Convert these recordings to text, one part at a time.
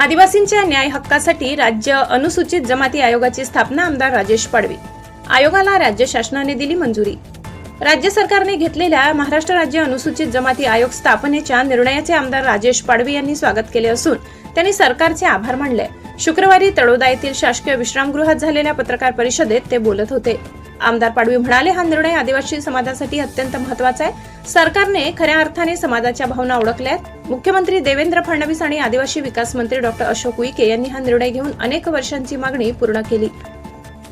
आदिवासींच्या न्याय हक्कासाठी राज्य अनुसूचित जमाती आयोगाची स्थापना आमदार राजेश पाडवी. आयोगाला राज्य शासनाने दिली मंजुरी. राज्य सरकारने घेतलेल्या महाराष्ट्र राज्य अनुसूचित जमाती आयोग स्थापनेच्या निर्णयाचे आमदार राजेश पाडवी यांनी स्वागत केले असून त्यांनी सरकारचे आभार मानले. शुक्रवारी तळोदा येथील शासकीय विश्रामगृहात झालेल्या पत्रकार परिषदेत ते बोलत होते. आमदार पाडवी म्हणाले हा निर्णय आदिवासी समाजासाठी अत्यंत महत्त्वाचा आहे. सरकारने खऱ्या अर्थाने समाजाच्या भावना ओळखल्यात. मुख्यमंत्री देवेंद्र फडणवीस आणि आदिवासी विकास मंत्री डॉक्टर अशोक उईके यांनी हा निर्णय घेऊन अनेक वर्षांची मागणी पूर्ण केली.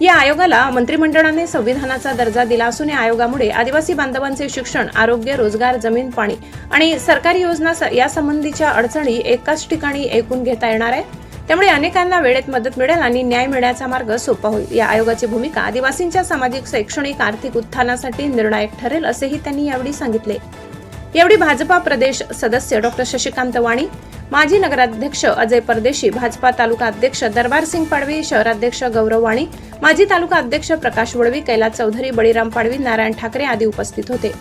या आयोगाला मंत्रिमंडळाने संविधानाचा दर्जा दिला असून या आयोगामुळे आदिवासी बांधवांचे शिक्षण आरोग्य रोजगार जमीन पाणी आणि सरकारी योजना यासंबंधीच्या अडचणी एकाच ठिकाणी ऐकून घेता येणार आहे. त्यामुळे अनेकांना वेळेत मदत मिळेल आणि न्याय मिळण्याचा मार्ग सोपा होईल. या आयोगाची भूमिका आदिवासींच्या सामाजिक शैक्षणिक आर्थिक उत्थानासाठी निर्णायक ठरेल असेही त्यांनी यावेळी सांगितले. यावेळी भाजपा प्रदेश सदस्य डॉक्टर शशिकांत वाणी माजी नगराध्यक्ष अजय परदेशी भाजपा तालुका अध्यक्ष दरबार सिंग पाडवी शहराध्यक्ष गौरव वाणी माजी तालुका अध्यक्ष प्रकाश वळवी कैलास चौधरी बळीराम पाडवी नारायण ठाकरे आदी उपस्थित होते.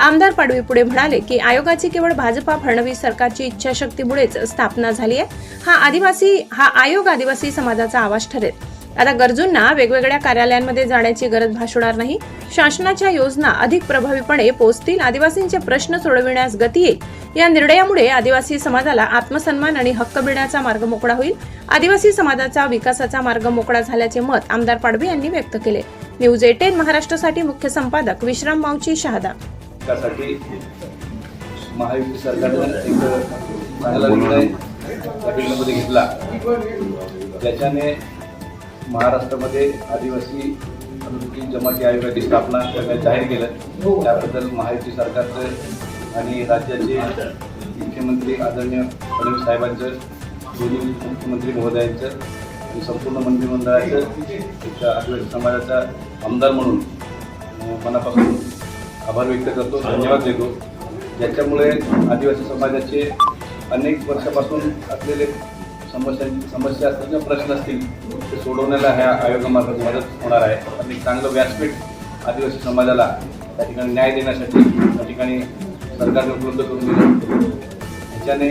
आमदार पाडवी पुढे म्हणाले की आयोगाची केवळ भाजपा फडणवीस सरकारची इच्छाशक्तीमुळेच स्थापना झाली आहे. हा आदिवासी हा आयोग आदिवासी समाजाचा आवाज ठरेल. आता गरजूंना वेगवेगळ्या कार्यालयांमध्ये जाण्याची गरज भासणार नाही. शासनाच्या योजना अधिक प्रभावीपणे पोचतील आदिवासींचे प्रश्न सोडविण्यास गती येईल. या निर्णयामुळे आदिवासी समाजाला आत्मसन्मान आणि हक्क मिळण्याचा मार्ग मोकळा होईल. आदिवासी समाजाचा विकासाचा मार्ग मोकळा झाल्याचे मत आमदार पाडवी यांनी व्यक्त केले. न्यूज एटेन महाराष्ट्रासाठी मुख्य संपादक विश्राम मावची शहादा. त्यासाठी महायुती सरकारनं एक चांगला निर्णय कॅबिनेटमध्ये घेतला. ज्याच्याने महाराष्ट्रामध्ये आदिवासी अनुसूचित जमाती आयोगाची स्थापना करण्यात जाहीर केलं. त्याबद्दल महायुती सरकारचं आणि राज्याचे मुख्यमंत्री आदरणीय फडणवीस साहेबांचं दोन्ही मुख्यमंत्री महोदयांचं आणि संपूर्ण मंत्रिमंडळाचं एक आदिवासी समाजाचा आमदार म्हणून मनापासून आभार व्यक्त करतो धन्यवाद देतो. ज्याच्यामुळे आदिवासी समाजाचे अनेक वर्षापासून असलेले समस्या समस्या असतील किंवा प्रश्न असतील ते सोडवण्याला ह्या आयोगामार्फत मदत होणार आहे. आणि चांगलं व्यासपीठ आदिवासी समाजाला त्या ठिकाणी न्याय देण्यासाठी त्या ठिकाणी सरकारने उपलब्ध करून दिलं. ह्याच्याने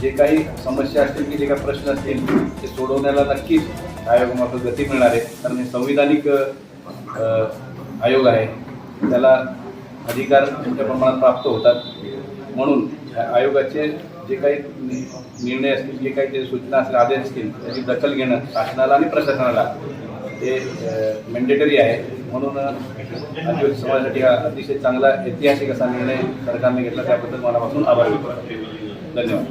जे काही समस्या असतील की जे काही प्रश्न असतील ते सोडवण्याला नक्कीच आयोगामार्फत गती मिळणार आहे. कारण हे संविधानिक आयोग आहे. त्याला अधिकार मोठ्या प्रमाणात प्राप्त होतात. म्हणून आयोगाचे जे काही निर्णय असतील जे काही ते सूचना असतील आदेश असतील त्याची दखल घेणं शासनाला आणि प्रशासनाला ते मेंडेटरी आहे. म्हणून आदिवासी समाजासाठी हा अतिशय चांगला ऐतिहासिक असा निर्णय सरकारने घेतला त्याबद्दल मनापासून आभार व्यक्त धन्यवाद.